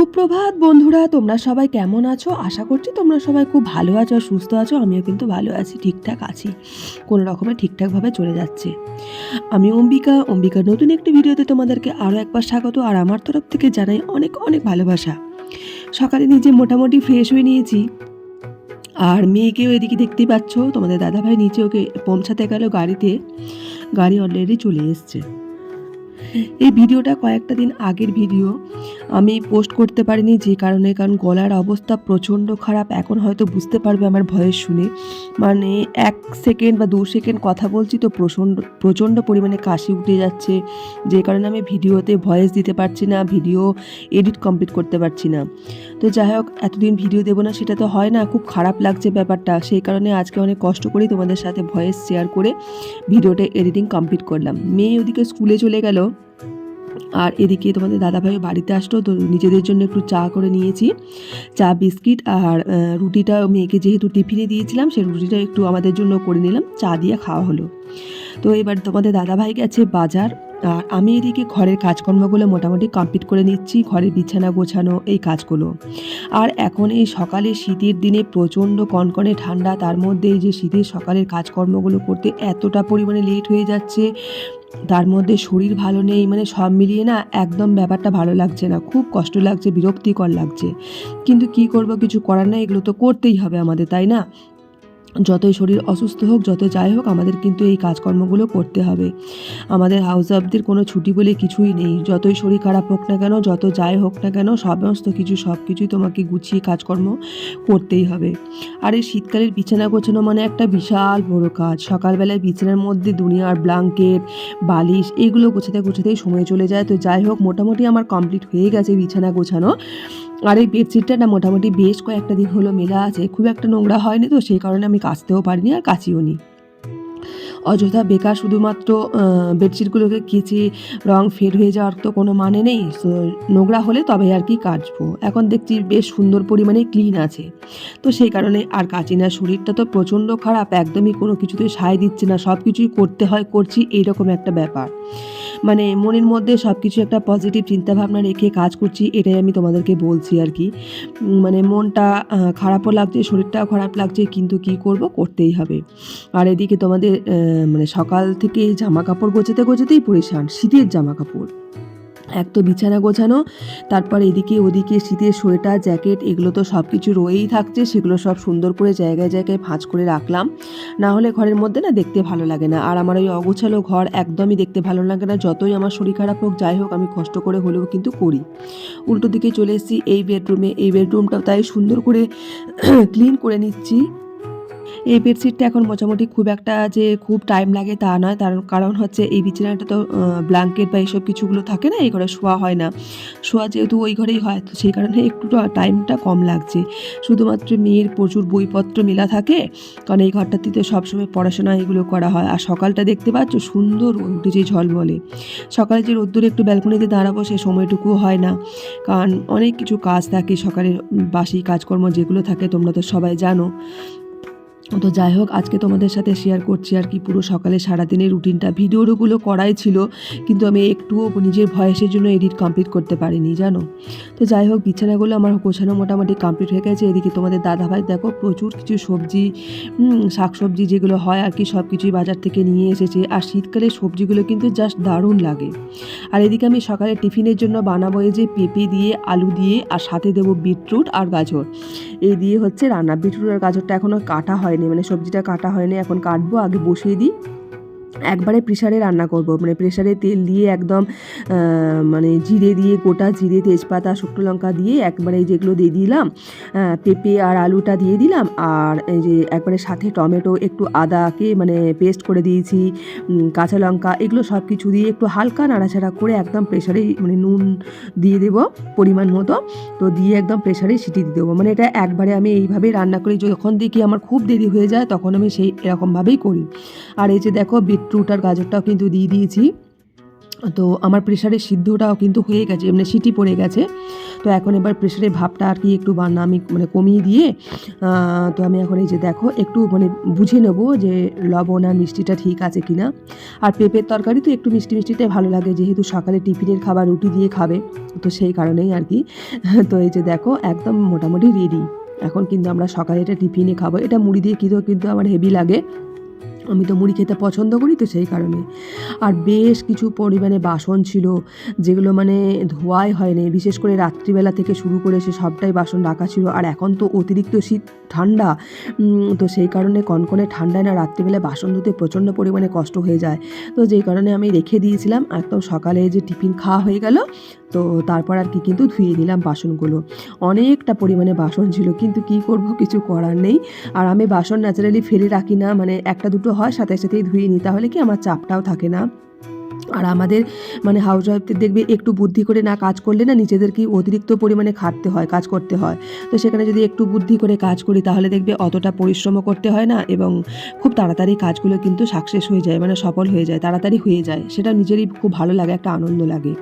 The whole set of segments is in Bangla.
সুপ্রভাত বন্ধুরা, তোমরা সবাই কেমন আছো? আশা করছি তোমরা সবাই খুব ভালো আছো আর সুস্থ আছো। আমিও কিন্তু ভালো আছি, ঠিকঠাক আছি। কোনো রকমে ঠিকঠাকভাবে চলে যাচ্ছে। আমি অম্বিকা, অম্বিকার নতুন একটি ভিডিওতে তোমাদেরকে আরও একবার স্বাগত আর আমার তরফ থেকে জানাই অনেক অনেক ভালোবাসা। সকালে নিজে মোটামুটি ফ্রেশ হয়ে নিয়েছি। আর মেয়েকেও এদিকে দেখতেই পাচ্ছ, তোমাদের দাদাভাই নিচে ওকে পৌঁছাতে গেল গাড়িতে। গাড়ি অলরেডি চলে এসছে। এই ভিডিওটা কয়েকটা দিন আগের ভিডিও। আমি পোস্ট করতে পারিনি যে কারণে, কারণ গলার অবস্থা প্রচণ্ড খারাপ। এখন হয়তো বুঝতে পারবে আমার ভয়েস শুনে। মানে এক সেকেন্ড বা দু সেকেন্ড কথা বলছি তো প্রচণ্ড প্রচণ্ড পরিমাণে কাশি উঠে যাচ্ছে। যে কারণে আমি ভিডিওতে ভয়েস দিতে পারছি না, ভিডিও এডিট কমপ্লিট করতে পারছি না। তো যাই হোক, এতদিন ভিডিও দেবো না, সেটা তো হয় না। খুব খারাপ লাগছে ব্যাপারটা। সেই কারণে আজকে অনেক কষ্ট করেই তোমাদের সাথে ভয়েস শেয়ার করে ভিডিওটা এডিটিং কমপ্লিট করলাম। মেয়ে ওদিকে স্কুলে চলে গেল। আর এদিকে তোমাদের দাদাভাই বাড়িতে আসলো, তো নিজেদের জন্য একটু চা করে নিয়েছি। চা, বিস্কিট আর রুটিটা মেয়েকে যেহেতু টিফিনে দিয়েছিলাম, সেই রুটিটা একটু আমাদের জন্য করে নিলাম, চা দিয়ে খাওয়া হলো। তো এবার তোমাদের দাদাভাই গেছে বাজার, আর আমি এদিকে ঘরের কাজকর্মগুলো মোটামুটি কমপ্লিট করে নিচ্ছি, ঘরের বিছানা গোছানো, এই কাজগুলো। আর এখন এই সকালে শীতের দিনে প্রচণ্ড কনকনে ঠান্ডা, তার মধ্যে এই যে শীতের সকালের কাজকর্মগুলো করতে এতটা পরিমাণে লেট হয়ে যাচ্ছে তার মধ্যে শরীর ভালো নেই মানে সব মিলিয়ে না একদম ব্যাপারটা ভালো লাগছে না। খুব কষ্ট লাগছে, বিরক্তিকর লাগছে। কিন্তু কি করব, কিছু করার নেই, এগুলো তো করতেই হবে আমাদের, তাই না? যতই শরীর অসুস্থ হোক যত যাই হোক, আমাদের কিন্তু এই কাজকর্মগুলো করতে হবে। আমাদের হাউস ওয়াইফদের কোনো ছুটি বলে কিছুই নেই। যতই শরীর খারাপ হোক না কেন যত যাই হোক না কেন, সমস্ত কিছু সব কিছুই তোমাকে গুছিয়ে কাজকর্ম করতেই হবে। আর এই শীতকালের বিছানা গোছানো মানে একটা বিশাল বড় কাজ। সকালবেলায় বিছানার মধ্যে দুনিয়ার ব্লাঙ্কেট বালিশ এইগুলো গোছাতে গোছাতেই সময় চলে যায়। তো যাই হোক, মোটামুটি আমার কমপ্লিট হয়ে গেছে বিছানা গোছানো। আর এই বেডশিটটা না মোটামুটি বেশ কয়েকটা দিন হলো মেলা আছে। খুব একটা নোংরা হয়নি তো, সেই কারণে আমি কাচতেও পারিনি আর কাচিও নি। অযথা বেকার শুধুমাত্র বেডশিটগুলোকে কেচে রং ফেড হয়ে যাওয়ার তো কোনো মানে নেই নোংরা হলে তবে আর কি কাচবো। এখন দেখছি বেশ সুন্দর পরিমাণে ক্লিন আছে। তো সেই কারণে আর কাচি না। শরীরটা তো প্রচণ্ড খারাপ, একদমই কোনো কিছুতে সায় দিচ্ছে না। সব কিছুই করতে হয়, করছি, এইরকম একটা ব্যাপার। মানে মনের মধ্যে সব কিছু একটা পজিটিভ চিন্তাভাবনা রেখে কাজ করছি, এটাই আমি তোমাদেরকে বলছি আর কি। মানে মনটা খারাপও লাগছে, শরীরটাও খারাপ লাগছে, কিন্তু কি করব? করতেই হবে। আর এদিকে তোমাদের মানে সকাল থেকে জামা কাপড় গোছাতে গোছাতেই পরিশান, শীতের জামা কাপড়। এক তো বিছানা গোছানো, তারপর এদিকে ওদিকে শীতের সোয়েটার, জ্যাকেট, এগুলো তো সব কিছু রয়েই থাকছে, সেগুলো সব সুন্দর করে জায়গায় জায়গায় ভাঁজ করে রাখলাম। না হলে ঘরের মধ্যে না দেখতে ভালো লাগে না। আর আমার ওই অগোছালো ঘর একদমই দেখতে ভালো লাগে না, যতই আমার শরীর খারাপ হোক, যাই হোক, আমি কষ্ট করে হলেও কিন্তু করি। উল্টো দিকে চলে এসেছি এই বেডরুমে। এই বেডরুমটা তাই সুন্দর করে ক্লিন করে নিচ্ছি। এই বেডশিটটা এখন মোটামুটি খুব একটা যে খুব টাইম লাগে তা নয়। তার কারণ হচ্ছে এই বিছানাটা তো ব্ল্যাঙ্কেট বা এইসব কিছুগুলো থাকে না, এই ঘরে শোয়া হয় না। শোয়া যেহেতু ওই ঘরেই হয়, তো সেই কারণে একটু টাইমটা কম লাগছে। শুধুমাত্র মেয়ের প্রচুর বইপত্র মেলা থাকে, কারণ এই ঘরটাতে তো সবসময় পড়াশোনা এগুলো করা হয়। আর সকালটা দেখতে পাচ্ছ, সুন্দর রোদ উঠেছে ঝলমলে। সকালে যে রোদ্দুরে একটু ব্যালকনিতে দাঁড়াবো, সে সময়টুকু হয় না। কারণ অনেক কিছু কাজ থাকে সকালের বাসি কাজকর্ম যেগুলো থাকে, তোমরা তো সবাই জানো। তো যাই হোক, আজকে তোমাদের সাথে শেয়ার করছি আর কি পুরো সকালে সারাদিনের রুটিনটা ভিডিওগুলো করাই ছিল, কিন্তু আমি একটুও নিজের ভয়েসের জন্য এডিট কমপ্লিট করতে পারিনি, জানো? তো যাই হোক, বিছানাগুলো আমার গোছানো মোটামুটি কমপ্লিট হয়ে গেছে। এদিকে তোমাদের দাদাভাই, দেখো, প্রচুর কিছু সবজি শাক সবজি যেগুলো হয় আর কি সব কিছুই বাজার থেকে নিয়ে এসেছে। আর শীতকালে সবজিগুলো কিন্তু জাস্ট দারুণ লাগে। আর এদিকে আমি সকালে টিফিনের জন্য বানাবো এই যে পেঁপে দিয়ে, আলু দিয়ে, আর সাথে দেবো বিটরুট আর গাজর। এই দিয়ে হচ্ছে রান্না। বিটরুট আর গাজরটা এখনও কাটা হয়নি মানে সবজিটা কাটা হয়নি এখন কাটবো আগে বসিয়ে দিই। একবারে প্রেশারে রান্না করব। মানে প্রেশারে তেল দিয়ে একদম মানে জিরে দিয়ে গোটা জিরে, তেজপাতা, শুকনো লঙ্কা দিয়ে একবারে যেগুলো দিয়ে দিলাম পেঁপে আর আলুটা দিয়ে দিলাম, আর এই যে একবারে সাথে টমেটো, একটু আদাকে মানে পেস্ট করে দিয়েছি কাঁচা লঙ্কা, এগুলো সব কিছু দিয়ে একটু হালকা নাড়াচাড়া করে একদম প্রেশারে মানে নুন দিয়ে দেবো পরিমাণ মতো, তো দিয়ে একদম প্রেশারে সিটি দিয়ে দেবো। মানে এটা একবারে আমি এইভাবেই রান্না করি, যখন দেখি আমার খুব দেরি হয়ে যায়, তখন আমি সেই এরকমভাবেই করি। আর এই যে দেখো বিটরুট আর গাজরটাও কিন্তু দিয়ে দিয়েছি। তো আমার প্রেশারের সিদ্ধটাও কিন্তু হয়ে গেছে মানে সিটি পড়ে গেছে। তো এখন এবার প্রেশারের ভাবটা আর কি একটু বান্না আমি মানে কমিয়ে দিয়ে তো আমি এখন এই যে দেখো, একটু মানে বুঝে নেব যে লবণ আর মিষ্টিটা ঠিক আছে কিনা। আর পেঁপের তরকারি তো একটু মিষ্টি মিষ্টিটাই ভালো লাগে, যেহেতু সকালে টিফিনের খাবার রুটি দিয়ে খাবে, তো সেই কারণেই আর কি। তো এই যে দেখো, একদম মোটামুটি রেডি এখন কিন্তু আমরা সকালে এটা টিফিনে খাব, এটা মুড়ি দিয়ে কিন্তু কিন্তু আমার হেভি লাগে। আমি তো মুড়ি খেতে পছন্দ করি তো সেই কারণে। আর বেশ কিছু পরিমাণে বাসন ছিল, যেগুলো মানে ধোয়াই হয়নি। বিশেষ করে রাত্রিবেলা থেকে শুরু করে সে সবটাই বাসন রাখা ছিল। আর এখন তো অতিরিক্ত শীত, ঠান্ডা। তো সেই কারণে কনকনে ঠান্ডায় না রাত্রিবেলা বাসন ধুতে প্রচণ্ড পরিমাণে কষ্ট হয়ে যায়। তো যেই কারণে আমি রেখে দিয়েছিলাম। একদম সকালে যে টিফিন খাওয়া হয়ে গেল, তো তারপর আর কি কিন্তু ধুয়ে নিলাম বাসনগুলো। অনেকটা পরিমাণে বাসন ছিল, কিন্তু কি করব? কিছু করার নেই। আর আমি বাসন ন্যাচারালি ফেলে রাখি না। মানে একটা দুটো হয়, সাথে সাথেই ধুয়ে নিই, তাহলে কি আমার চাপটাও থাকে না? আর আমাদের মানে হাউস ওয়াইফদের দেখবে একটু বুদ্ধি করে না কাজ করলে না নিজেদেরকে অতিরিক্ত পরিমাণে খাটতে হয়, কাজ করতে হয়। তো সেখানে যদি একটু বুদ্ধি করে কাজ করি, তাহলে দেখবে অতটা পরিশ্রমও করতে হয় না এবং খুব তাড়াতাড়ি কাজগুলো কিন্তু সাকসেস হয়ে যায় মানে সফল হয়ে যায়, তাড়াতাড়ি হয়ে যায়। সেটা নিজেরই খুব ভালো লাগে, একটা আনন্দ লাগে।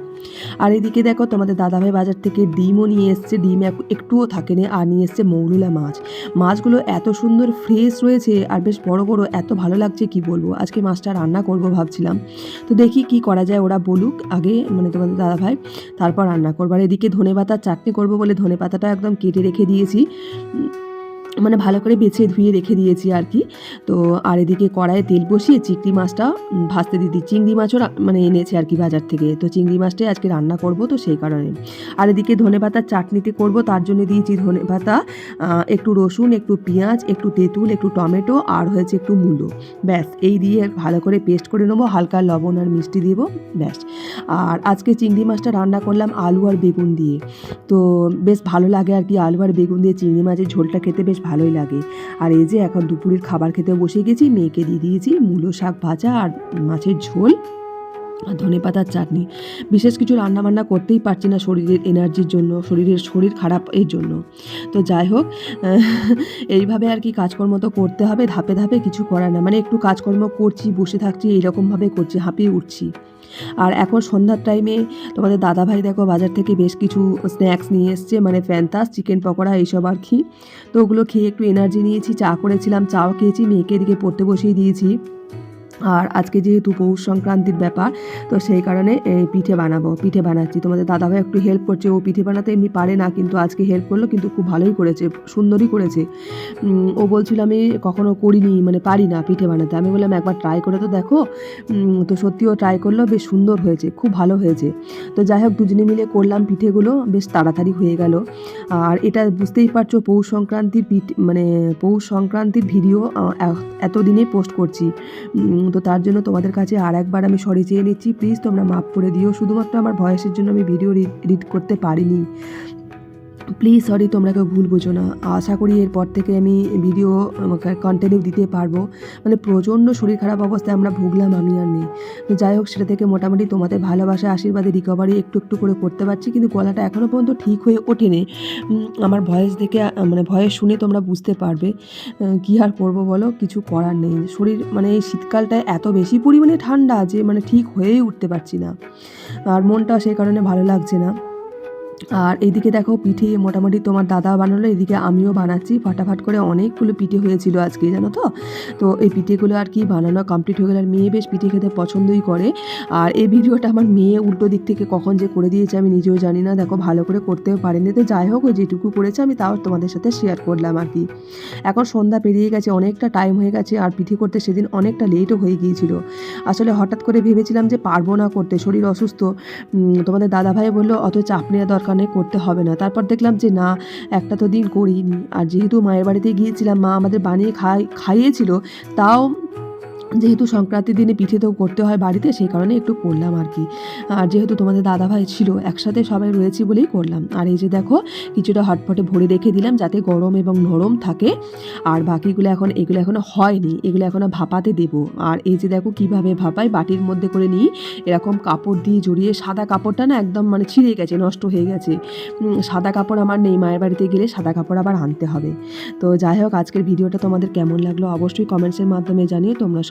আর এদিকে দেখো, তোমাদের দাদাভাই বাজার থেকে ডিমও নিয়ে এসছে। ডিম এক- একটুও থাকেনি, আর নিয়ে এসছে মৌরুলা মাছ। মাছগুলো এত সুন্দর ফ্রেশ রয়েছে, আর বেশ বড় বড়, এত ভালো লাগছে কি বলব? আজকে মাছটা রান্না করব ভাবছিলাম। তো দেখি কি করা যায়, ওরা বলুক আগে মানে তোমাদের দাদাভাই, তারপর রান্না করব। আর এদিকে ধনে পাতার চাটনি করব বলে ধনে পাতাটা একদম কেটে রেখে দিয়েছি। মানে ভালো করে বেছে ধুয়ে রেখে দিয়েছি আর কি। তো আর এদিকে কড়াইয়ে তেল বসিয়ে চিংড়ি মাছটা ভাজতে দিদি চিংড়ি মাছও মানে এনেছে আর কি বাজার থেকে। তো চিংড়ি মাছটাই আজকে রান্না করব তো সেই কারণে। আর এদিকে ধনে পাতার চাটনিতে করব, তার জন্য দিয়েছি ধনে পাতা একটু রসুন, একটু পেঁয়াজ, একটু তেঁতুল, একটু টমেটো আর হয়েছে একটু মূলো। ব্যাস, এই দিয়ে ভালো করে পেস্ট করে নেব, হালকা লবণ আর মিষ্টি দিব, ব্যাস। আর আজকে চিংড়ি মাছটা রান্না করলাম আলু আর বেগুন দিয়ে। তো বেশ ভালো লাগে আর কি আলু আর বেগুন দিয়ে চিংড়ি মাছের ঝোলটা খেতে বেশ ভালোই লাগে। আর এই যে এখন দুপুরের খাবার খেতে বসে গেছি, মেয়েকে দিয়ে দিয়েছি মূলো শাক ভাজা আর মাছের ঝোল। আর ধনে পাতার চাটনি। বিশেষ কিছু রান্না বান্না করতেই পারছি না শরীরের এনার্জির জন্য, শরীরের শরীর খারাপ এর জন্য। তো যাই হোক এইভাবে আর কি কাজকর্ম তো করতে হবে, ধাপে ধাপে কিছু করার না। মানে একটু কাজকর্ম করছি, বসে থাকছি, এইরকমভাবে করছি, হাঁপিয়ে উঠছি। আর এখন সন্ধ্যার টাইমে তোমাদের দাদাভাই দেখো বাজার থেকে বেশ কিছু স্ন্যাক্স নিয়ে এসছে মানে ফ্যান্তাস চিকেন পকোড়া এইসব আর কি। তো ওগুলো খেয়ে একটু এনার্জি নিয়েছি, চা করেছিলাম, চাও খেয়েছি, মেয়েকে এদিকে পড়তে বসিয়ে দিয়েছি। আর আজকে যেহেতু পৌষ সংক্রান্তির ব্যাপার, তো সেই কারণে এই পিঠে বানাবো, পিঠে বানাচ্ছি। তোমাদের দাদাভাই একটু হেল্প করছে, ও পিঠে বানাতে এমনি পারে না, কিন্তু আজকে হেল্প করল, কিন্তু খুব ভালোই করেছে, সুন্দরই করেছে। ও বলছিল, আমি কখনো করিনি মানে পারি না পিঠে বানাতে। আমি বললাম, একবার ট্রাই করে তো দেখো। তো সত্যিও ট্রাই করল, বেশ সুন্দর হয়েছে, খুব ভালো হয়েছে। তো যাই হোক, দুজনে মিলে করলাম পিঠেগুলো, বেশ তাড়াতাড়ি হয়ে গেল। আর এটা বুঝতেই পারছ, পৌষ সংক্রান্তির পিঠ মানে পৌষ সংক্রান্তির ভিডিও এতদিনে পোস্ট করছি। তো তার জন্য তোমাদের কাছে আর একবার আমি সরি চেয়ে নিচ্ছি। প্লিজ তোমরা মাফ করে দিও। শুধুমাত্র আমার ভয়েসের জন্য আমি ভিডিও রিড করতে পারিনি। প্লিজ সরি তোমরা কেউ ভুল বুঝো না। আশা করি এরপর থেকে আমি ভিডিও কন্টিনিউ দিতে পারব। মানে প্রচণ্ড শরীর খারাপ অবস্থায় আমরা ভুগলাম, আমি আর মেয়ে। তো যাই হোক, সেটা থেকে মোটামুটি তোমাদের ভালোবাসা আশীর্বাদে রিকভারি একটু একটু করে করতে পারছি, কিন্তু গলাটা এখনও পর্যন্ত ঠিক হয়ে ওঠেনি। আমার ভয়েস দেখে মানে ভয়েস শুনে তোমরা বুঝতে পারবে কি আর করব বলো, কিছু করার নেই। শরীর মানে এই শীতকালটায় এত বেশি পরিমাণে ঠান্ডা যে মানে ঠিক হয়েই উঠতে পারছি না। আর মনটা সেই কারণে ভালো লাগছে না। আর এইদিকে দেখো পিঠে মোটামুটি তোমার দাদা বানালো, এদিকে আমিও বানাচ্ছি। ফাটাফাট করে অনেকগুলো পিঠে হয়েছিল আজকে, জানো তো? তো এই পিঠেগুলো আর কি বানানো কমপ্লিট হয়ে গেলে। আর মেয়ে বেশ পিঠে খেতে পছন্দই করে। আর এই ভিডিওটা আমার মেয়ে উল্টো দিক থেকে কখন যে করে দিয়েছে আমি নিজেও জানি না। দেখো, ভালো করে করতেও পারিনি। তো যাই হোক ওই যেটুকু করেছে আমি তাও তোমাদের সাথে শেয়ার করলাম আর কি। এখন সন্ধ্যা পেরিয়ে গেছে, অনেকটা টাইম হয়ে গেছে। আর পিঠে করতে সেদিন অনেকটা লেটও হয়ে গিয়েছিল। আসলে হঠাৎ করে ভেবেছিলাম যে পারব না করতে, শরীর অসুস্থ। তোমাদের দাদাভাই বলল, অত চাপ নেওয়া দরকার নেই করতে হবে না। তারপর দেখলাম যে, না, একটা তো দিন করিনি। আর যেহেতু মায়ের বাড়িতে গিয়েছিলাম, মা আমাদের বানিয়ে খাই, খাইয়েছিল, তাও যেহেতু সংক্রান্তির দিনে পিঠে তো করতে হয় বাড়িতে, সেই কারণে একটু করলাম আর কি। আর যেহেতু তোমাদের দাদাভাই ছিল, একসাথে সবাই রয়েছি বলেই করলাম। আর এই যে দেখো, কিছুটা হটপটে ভরে রেখে দিলাম যাতে গরম এবং নরম থাকে। আর বাকিগুলো এখন, এগুলো এখনও হয়নি, এগুলো এখনও ভাপাতে দেব। আর এই যে দেখো কীভাবে ভাপাই, বাটির মধ্যে করে নিই। এরকম কাপড় দিয়ে জড়িয়ে, সাদা কাপড়টা না একদম মানে ছিঁড়ে গেছে, নষ্ট হয়ে গেছে। সাদা কাপড় আমার নেই, মায়ের বাড়িতে গেলে সাদা কাপড় আবার আনতে হবে। তো যাই হোক, আজকের ভিডিওটা তোমাদের কেমন লাগল অবশ্যই কমেন্টসের মাধ্যমে জানিয়ে তোমরা